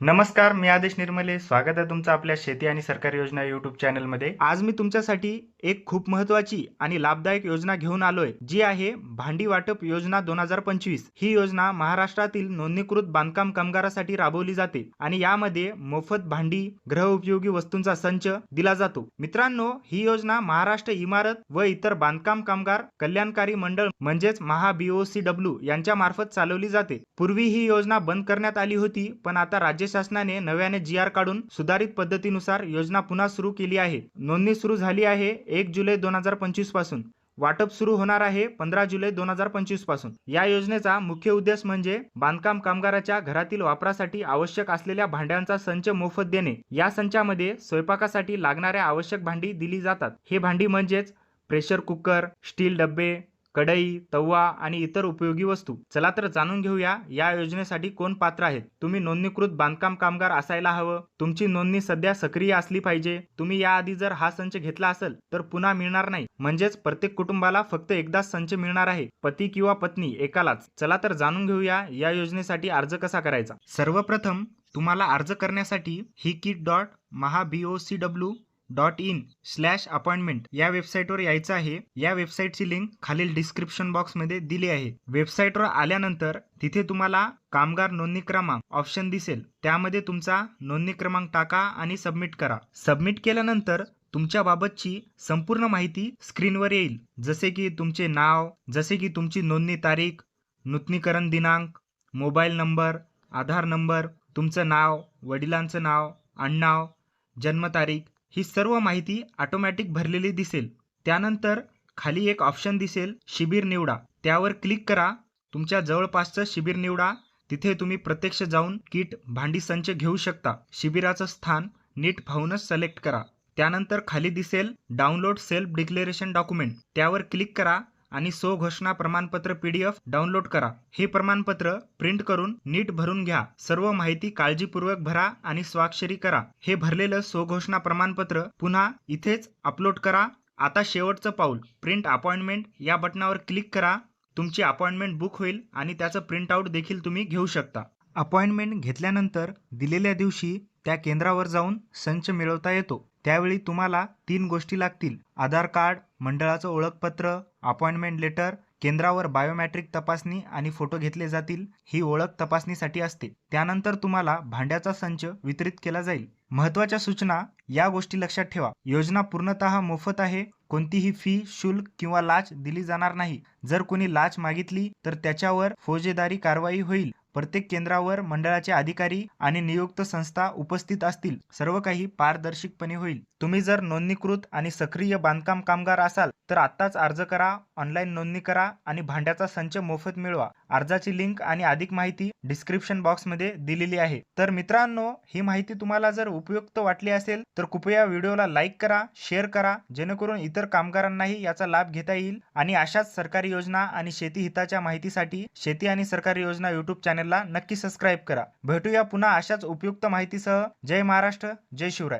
नमस्कार मी आदेश निर्मले. स्वागत आहे तुमचं आपल्या शेती आणि सरकारी योजना युट्यूब चॅनलमध्ये आज मी तुमच्यासाठी एक खूप महत्वाची आणि लाभदायक योजना घेऊन आलोय जी आहे भांडी वाटप योजना दोन हजार पंचवीस. ही योजना महाराष्ट्रातील नोंदणीकृत बांधकाम कामगारासाठी राबवली जाते आणि यामध्ये मोफत भांडी गृहउपयोगी वस्तूंचा संच दिला जातो. मित्रांनो ही योजना महाराष्ट्र इमारत व इतर बांधकाम कामगार कल्याणकारी मंडळ म्हणजेच महा बीओसी डब्ल्यू यांच्या मार्फत चालवली जाते. पूर्वी ही योजना बंद करण्यात आली होती पण आता राज्य शासनाने नव्याने जी आर काढून सुधारित पद्धतीनुसार योजना पुन्हा सुरू केली आहे. नोंदणी सुरू झाली आहे एक जुलै दोन हजार पंचवीसपासून. वाटप सुरू होणार आहे पंधरा जुलै दोन हजार पंचवीसपासून. या योजनेचा मुख्य उद्देश म्हणजे बांधकाम कामगाराच्या घरातील वापरासाठी आवश्यक असलेल्या भांड्यांचा संच मोफत देणे. या संचामध्ये स्वयंपाकासाठी लागणाऱ्या आवश्यक भांडी दिली जातात. हे भांडी म्हणजेच प्रेशर कुकर स्टील डब्बे कढई तवा आणि इतर उपयोगी वस्तू. चला तर जाणून घेऊया या योजनेसाठी कोण पात्र आहेत? तुम्ही नोंदणीकृत बांधकाम कामगार असायला हवं. तुमची नोंदणी सध्या सक्रिय असली पाहिजे. तुम्ही याआधी जर हा संच घेतला असेल तर पुन्हा मिळणार नाही. म्हणजेच प्रत्येक कुटुंबाला फक्त एकदाच संच मिळणार आहे. पती किंवा पत्नी एकालाच. चला तर जाणून घेऊया या योजनेसाठी अर्ज कसा करायचा? सर्वप्रथम तुम्हाला अर्ज करण्यासाठी ही kit dot Maha C W dot in slash appointment या वेबसाईटवर यायचं आहे. या वेबसाईटची लिंक खालील डिस्क्रिप्शन बॉक्समध्ये दिली आहे. वेबसाईटवर आल्यानंतर तिथे तुम्हाला कामगार नोंदणी क्रमांक ऑप्शन दिसेल. त्यामध्ये तुमचा नोंदणी क्रमांक टाका आणि सबमिट करा. सबमिट केल्यानंतर तुमच्या बाबतची संपूर्ण माहिती स्क्रीनवर येईल. जसे की तुमचे नाव जसे की तुमची नोंदणी तारीख नूतनीकरण दिनांक मोबाईल नंबर आधार नंबर तुमचं नाव वडिलांचं नाव आडनाव जन्मतारीख ही सर्व माहिती ऑटोमॅटिक भरलेली दिसेल. त्यानंतर खाली एक ऑप्शन दिसेल शिबिर निवडा. त्यावर क्लिक करा. तुमच्या जवळपासचं शिबिर निवडा. तिथे तुम्ही प्रत्यक्ष जाऊन किट भांडी संच घेऊ शकता. शिबिराचं स्थान नीट पाहूनच सिलेक्ट करा. त्यानंतर खाली दिसेल डाउनलोड सेल्फ डिक्लेरेशन डॉक्युमेंट त्यावर क्लिक करा. आणि सो घोषणा प्रमाणपत्र पीडीएफ डाउनलोड करा. हे प्रमाणपत्र प्रिंट करून नीट भरून घ्या. सर्व माहिती काळजीपूर्वक भरा आणि स्वाक्षरी करा. हे भरलेलं सो घोषणा प्रमाणपत्र पुन्हा इथेच अपलोड करा. आता शेवटचं पाऊल. प्रिंट अपॉइंटमेंट या बटनावर क्लिक करा. तुमची अपॉइंटमेंट बुक होईल आणि त्याचं प्रिंटआउट देखील तुम्ही घेऊ शकता. अपॉइंटमेंट घेतल्यानंतर दिलेल्या दिवशी त्या केंद्रावर जाऊन संच मिळवता येतो. त्यावेळी तुम्हाला तीन गोष्टी लागतील. आधार कार्ड मंडळाचं ओळखपत्र अपॉइंटमेंट लेटर केंद्रावर बायोमॅट्रिक तपासणी आणि फोटो घेतले जातील. ही ओळख तपासणीसाठी असते. त्यानंतर तुम्हाला भांड्याचा संच वितरित केला जाईल. महत्त्वाच्या सूचना या गोष्टी लक्षात ठेवा. योजना पूर्णतः मोफत आहे. कोणतीही फी शुल्क किंवा लाच दिली जाणार नाही. जर कोणी लाच मागितली तर त्याच्यावर फौजेदारी कारवाई होईल. प्रत्येक केंद्रावर मंडळाचे अधिकारी आणि नियुक्त संस्था उपस्थित असतील. सर्व काही पारदर्शकपणे होईल. तुम्ही जर नोंदणीकृत आणि सक्रिय बांधकाम कामगार असाल तर आत्ताच अर्ज करा ऑनलाईन नोंदणी करा आणि भांड्याचा संच मोफत मिळवा. अर्जाची लिंक आणि अधिक माहिती डिस्क्रिप्शन बॉक्समध्ये दिलेली आहे. तर मित्रांनो ही माहिती तुम्हाला जर उपयुक्त वाटली असेल तर कृपया व्हिडिओला लाईक करा शेअर करा जेणेकरून इतर कामगारांनाही याचा लाभ घेता येईल. आणि अशाच सरकारी योजना आणि शेती हिताच्या माहितीसाठी शेती आणि सरकारी योजना युट्यूब चॅनेलला नक्की सबस्क्राईब करा. भेटूया पुन्हा अशाच उपयुक्त माहितीसह. जय महाराष्ट्र जय शिवराय.